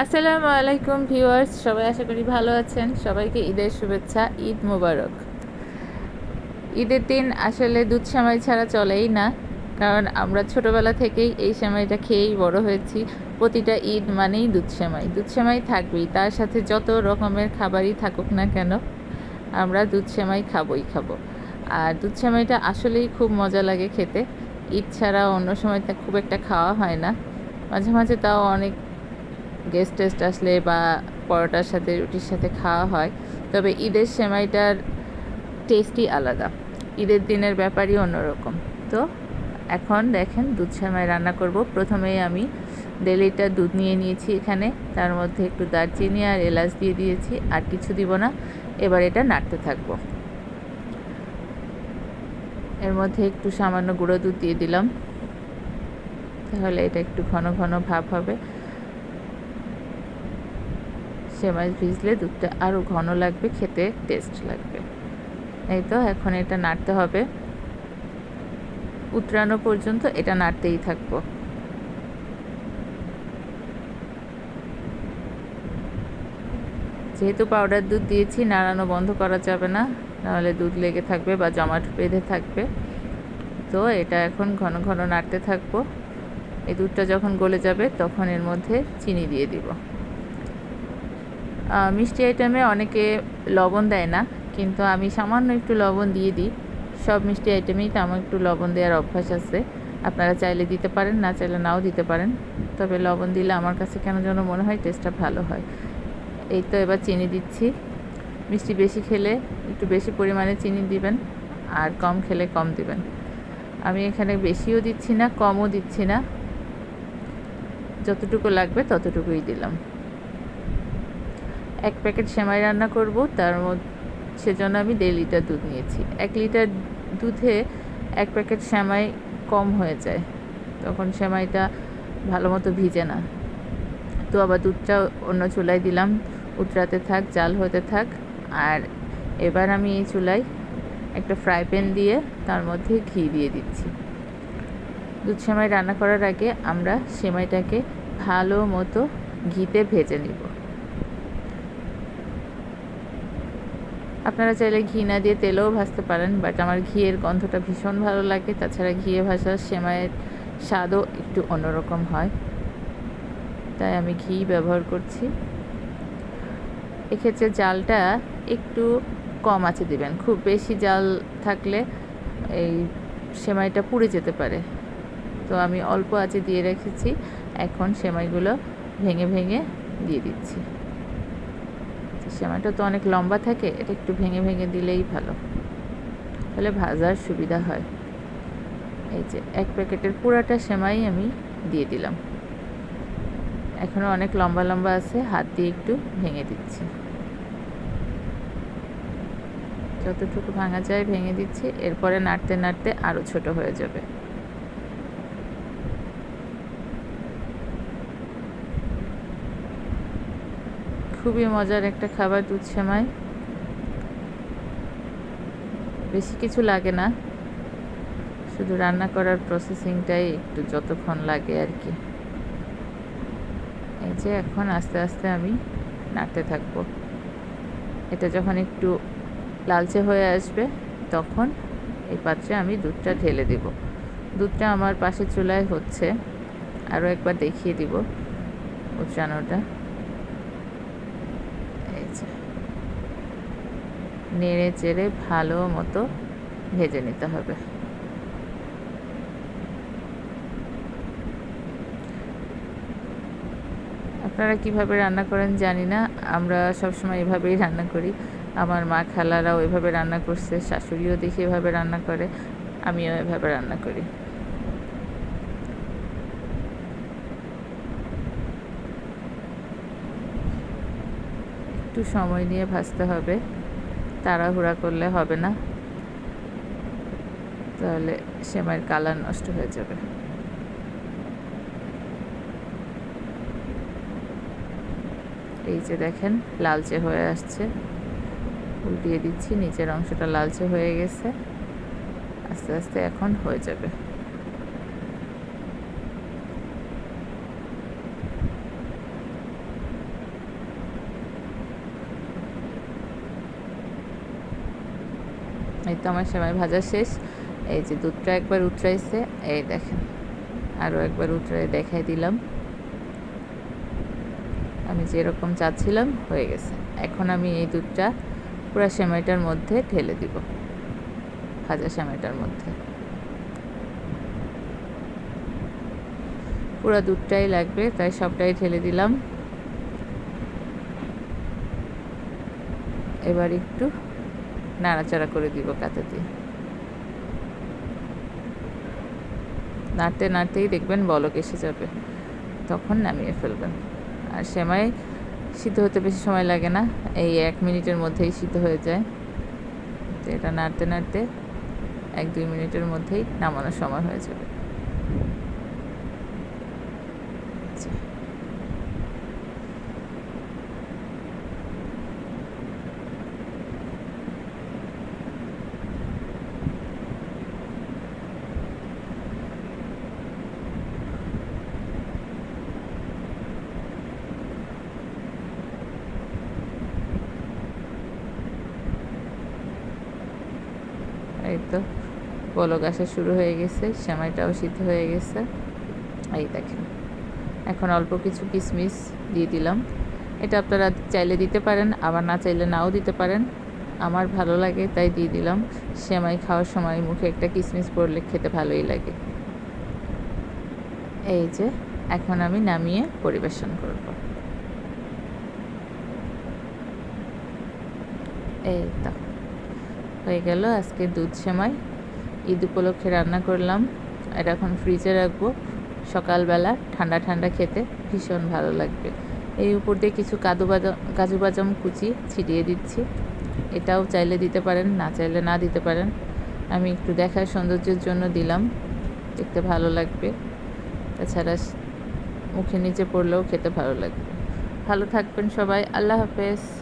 আসসালামু আলাইকুম ভিউয়ার্স, সবাই আশা করি ভালো আছেন। সবাইকে ঈদের শুভেচ্ছা, ঈদ মোবারক। ঈদের দিন আসলে দুধ সেমাই ছাড়া চলেই না, কারণ আমরা ছোটোবেলা থেকেই এই সেমাইটা খেয়েই বড় হয়েছি। প্রতিটা ঈদ মানেই দুধ সেমাই। দুধ সেমাই থাকবেই, তার সাথে যত রকমের খাবারই থাকুক না কেন, আমরা দুধ সেমাই খাবই খাব। আর দুধ সেমাইটা আসলেই খুব মজা লাগে খেতে। ঈদ ছাড়া অন্য সময় তা খুব একটা খাওয়া হয় না। মাঝে মাঝে তাও অনেক গেস্ট টেস্ট আসলে বা পরোটার সাথে, রুটির সাথে খাওয়া হয়। তবে ঈদের সেমাইটার টেস্টই আলাদা। ঈদের দিনের ব্যাপারই অন্যরকম। তো এখন দেখেন দুধ সেমাই রান্না করব। প্রথমেই আমি দেড় দুধ নিয়ে নিয়েছি এখানে। তার মধ্যে একটু দারচিনি আর এলাচ দিয়ে দিয়েছি, আর কিছু দিব না। এবার এটা নাড়তে থাকব। এর মধ্যে একটু সামান্য গুঁড়ো দুধ দিয়ে দিলাম। তাহলে এটা একটু ঘন ঘন ভাব হবে। সেমাই ভিজলে দুধটা আরও ঘন লাগবে, খেতে টেস্ট লাগবে। এই তো, এখন এটা নাড়তে হবে। উতরানো পর্যন্ত এটা নাড়তেই থাকব। যেহেতু পাউডার দুধ দিয়েছি, নাড়ানো বন্ধ করা যাবে না। নাহলে দুধ লেগে থাকবে বা জমাট বেঁধে থাকবে। তো এটা এখন ঘন ঘন নাড়তে থাকব। এই দুধটা যখন গলে যাবে, তখন এর মধ্যে চিনি দিয়ে দিব। মিষ্টি আইটেমে অনেকে লবণ দেয় না, কিন্তু আমি সামান্য একটু লবণ দিয়ে দিই। সব মিষ্টি আইটেমেই তো আমার একটু লবণ দেওয়ার অভ্যাস আছে। আপনারা চাইলে দিতে পারেন, না চাইলে নাও দিতে পারেন। তবে লবণ দিলে আমার কাছে কেন যেন মনে হয় টেস্টটা ভালো হয়। এই তো এবার চিনি দিচ্ছি। মিষ্টি বেশি খেলে একটু বেশি পরিমাণে চিনি দিবেন, আর কম খেলে কম দিবেন। আমি এখানে বেশিও দিচ্ছি না, কমও দিচ্ছি না। যতটুকু লাগবে ততটুকুই দিলাম। এক প্যাকেট সেমাই রান্না করব, তার মধ্যে সেজন্য আমি দেড় লিটার দুধ নিয়েছি। এক লিটার দুধে এক প্যাকেট সেমাই কম হয়ে যায়, তখন সেমাইটা ভালো মতো ভিজে না। তো আবার দুধটা অন্য চুলায় দিলাম, উতরাতে থাক, জাল হতে থাক, আর এবার আমি এই চুলায় একটা ফ্রাই প্যান দিয়ে তার মধ্যে ঘি দিয়ে দিচ্ছি। দুধ সেমাই রান্না করার আগে আমরা সেমাইটাকে ভালো মতো ঘিতে ভেজে নিব। আপনারা চাইলে ঘি না দিয়ে তেলেও ভাজতে পারেন বাট আমার ঘিয়ের গন্ধটা ভীষণ ভালো লাগে। তাছাড়া ঘিয়ে ভাজা সেমাইয়ের স্বাদও একটু অন্যরকম হয়। তাই আমি ঘি ব্যবহার করছি। এক্ষেত্রে জালটা একটু কম আছে দিবেন। খুব বেশি জাল থাকলে এই সেমাইটা পুড়ে যেতে পারে। তো আমি অল্প আঁচে দিয়ে রেখেছি। এখন সেমাইগুলো ভেঙে ভেঙে দিয়ে দিচ্ছি। সেমাইটা তো অনেক লম্বা থাকে, এটা একটু ভেঙে ভেঙে দিলেই ভালো। তাহলে ভাজার সুবিধা হয়। এই যে, এক প্যাকেটের পুরাটা সেমাই আমি দিয়ে দিলাম। এখনও অনেক লম্বা লম্বা আছে, হাত দিয়ে একটু ভেঙে দিচ্ছি। যতটুকু ভাঙা যায় ভেঙে দিচ্ছি, এরপরে নাড়তে নাড়তে আরও ছোট হয়ে যাবে। খুবই মজার একটা খাবার দুধ সেমাই। বেশি কিছু লাগে না। শুধু রান্না করার প্রসেসিংটাই একটু যতক্ষণ লাগে আর কি। এই যে এখন আস্তে আস্তে আমি নাড়তে থাকব। এটা যখন একটু লালচে হয়ে আসবে, তখন এই পাত্রে আমি দুধটা ঢেলে দিব। দুধটা আমার পাশে চুলায় হচ্ছে। আরও একবার দেখিয়ে দিব উচ্চানোটা এই যে নেড়ে চেড়ে ভালো মতো ভেজে নিতে হবে। আপনারা কীভাবে রান্না করেন জানি না, আমরা সবসময় এভাবেই রান্না করি। আমার মা খালারাও এভাবে রান্না করছে, শাশুড়িও দেখি এভাবে রান্না করে, আমিও এভাবে রান্না করি। একটু সময় নিয়ে ভাজতে হবে। তাড়াহুড়া করলে হবে না। তাহলে সেমাইয়ের কালার নষ্ট হয়ে যাবে। এই যে দেখেন, লালচে হয়ে আসছে। উল্টিয়ে দিচ্ছি, নিচের অংশটা লালচে হয়ে গেছে। আস্তে আস্তে এখন হয়ে যাবে। এই তো আমার সেমাই ভাজা শেষ। এই যে দুধটা একবার উতরাইছে, এই দেখেন আরও একবার উতরাই দেখাই দিলাম। আমি যেরকম চাচ্ছিলাম, হয়ে গেছে। এখন আমি এই দুধটা পুরো সেমাইটার মধ্যে ঢেলে দিব, ভাজা সেমাইটার মধ্যে। পুরো দুধটাই লাগবে, তাই সবটাই ঢেলে দিলাম। এবার একটু নাড়াচাড়া করে দিব কাঁথা দিয়ে। নাড়তে নাড়তেই দেখবেন বলক এসে যাবে। তখন নামিয়ে ফেলবেন। আর সেমাই সিদ্ধ হতে বেশি সময় লাগে না, এই এক মিনিটের মধ্যেই সিদ্ধ হয়ে যায়। তো এটা নাড়তে নাড়তে এক দুই মিনিটের মধ্যেই নামানোর সময় হয়ে যাবে। এই তো পলক আসা শুরু হয়ে গেছে, সেমাইটাও সিদ্ধ হয়ে গেছে। এই দেখেন, এখন অল্প কিছু কিশমিশ দিয়ে দিলাম। এটা আপনারা চাইলে দিতে পারেন, আবার না চাইলে নাও দিতে পারেন। আমার ভালো লাগে, তাই দিয়ে দিলাম। সেমাই খাওয়ার সময় মুখে একটা কিশমিশ পড়লে খেতে ভালোই লাগে। এই যে, এখন আমি নামিয়ে পরিবেশন করব। এই তো। হয়ে গেল আজকে দুধ সেমাই। ঈদ উপলক্ষে রান্না করলাম। এটা এখন ফ্রিজে রাখব। সকালবেলা ঠান্ডা ঠান্ডা খেতে ভীষণ ভালো লাগবে। এই উপর দিয়ে কিছু কাদু বাদাম কাজু বাদাম কুচি ছিটিয়ে দিচ্ছি। এটাও চাইলে দিতে পারেন, না চাইলে না দিতে পারেন। আমি একটু দেখার সৌন্দর্যের জন্য দিলাম। দেখতে ভালো লাগবে। তাছাড়া মুখে নিচে পড়লেও খেতে ভালো লাগবে। ভালো থাকবেন সবাই। আল্লাহ হাফেজ।